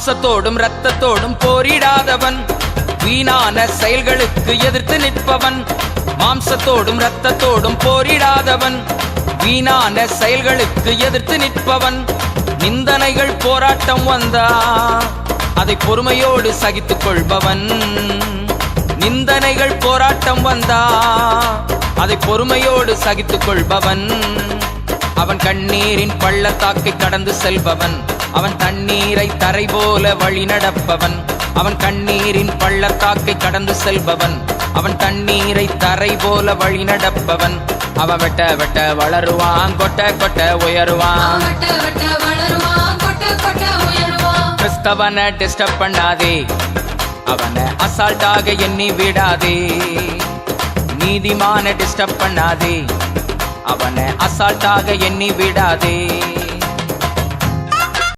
மாம்சத்தோடும் ரத்தத்தோடும் போரிடாதவன். வீணான செயல்களுக்கு எதிர்த்து நிற்பவன். மாம்சத்தோடும் இரத்தத்தோடும் போரிடாதவன். வீணான செயல்களுக்கு எதிர்த்து நிற்பவன். நிந்தனைகள் போராட்டம் வந்தா அதை பொறுமையோடு சகித்துக் கொள்பவன். நிந்தனைகள் போராட்டம் வந்தா அதை பொறுமையோடு சகித்துக் கொள்பவன். அவன் கண்ணீரின் பள்ளத்தாக்கை கடந்து செல்பவன். அவன் தண்ணீரை தரை போல வழி நடப்பவன். அவன் கண்ணீரின் பள்ளத்தாக்கை கடந்து செல்பவன். அவன் தண்ணீரை தரை போல வழி நடப்பவன். அவன் வெட்ட வெட்ட வளருவான் கொட்ட கொட்ட உயருவான். வட்ட வட்ட வளருவான் கொட்ட கொட்ட உயருவான். கிறிஸ்தவனை டிஸ்டர்ப் பண்ணாதே. அவனை அசால்ட்டாக எண்ணி விடாதே. நீதிமான டிஸ்டர்ப் பண்ணாதே. அவனை அசால்ட்டாக எண்ணி விடாதே.